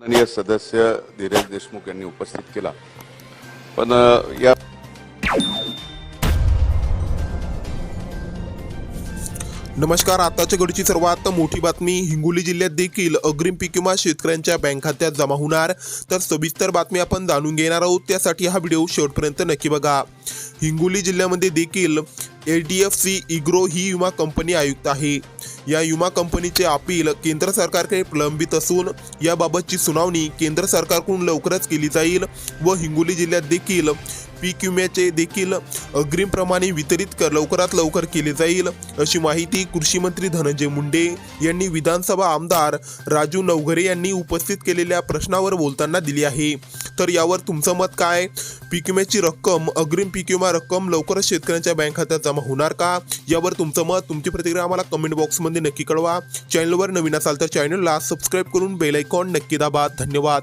माननीय सदस्य धीरज देशमुख यांनी उपस्थित केला. पण या नमस्कार आताच्या घडीची सर्वात मोठी बातमी हिंगोली जिल्ह्यात देखील अग्रिम पीक विमा शेतकऱ्यांच्या बँक खात्यात जमा होणार. तर सविस्तर बातमी आपण जाणून घेणार आहोत त्यासाठी हा व्हिडिओ शेवटपर्यंत नक्की बघा. हिंगोली जिल्ह्यामध्ये देखील ए डी एफ सी इग्रो ही विमा कंपनी आयुक्त आहे. या विमा कंपनीचे अपील केंद्र सरकारकडे प्रलंबित असून याबाबतची सुनावणी केंद्र सरकारकडून लवकरच केली जाईल व हिंगोली जिल्ह्यात देखील पीक विम्याचे देखील अग्रिमप्रमाणे वितरित कर लवकरात लवकर केले जाईल अशी माहिती कृषी मंत्री धनंजय मुंडे यांनी विधानसभा आमदार राजू नवघरे यांनी उपस्थित केलेल्या प्रश्नावर बोलताना दिली आहे. तर यावर तुमचं मत काय? पीक विम्याची रक्कम अग्रिम पीक विमा रक्कम लवकरच शेतकऱ्यांच्या बँक खात्यात जमा होणार का? यावर तुमचं मत तुमची प्रतिक्रिया आम्हाला कमेंट बॉक्समध्ये नक्की कळवा. चॅनलवर नवीन असाल तर चॅनलला सबस्क्राईब करून बेल आयकॉन नक्की दाबा. धन्यवाद.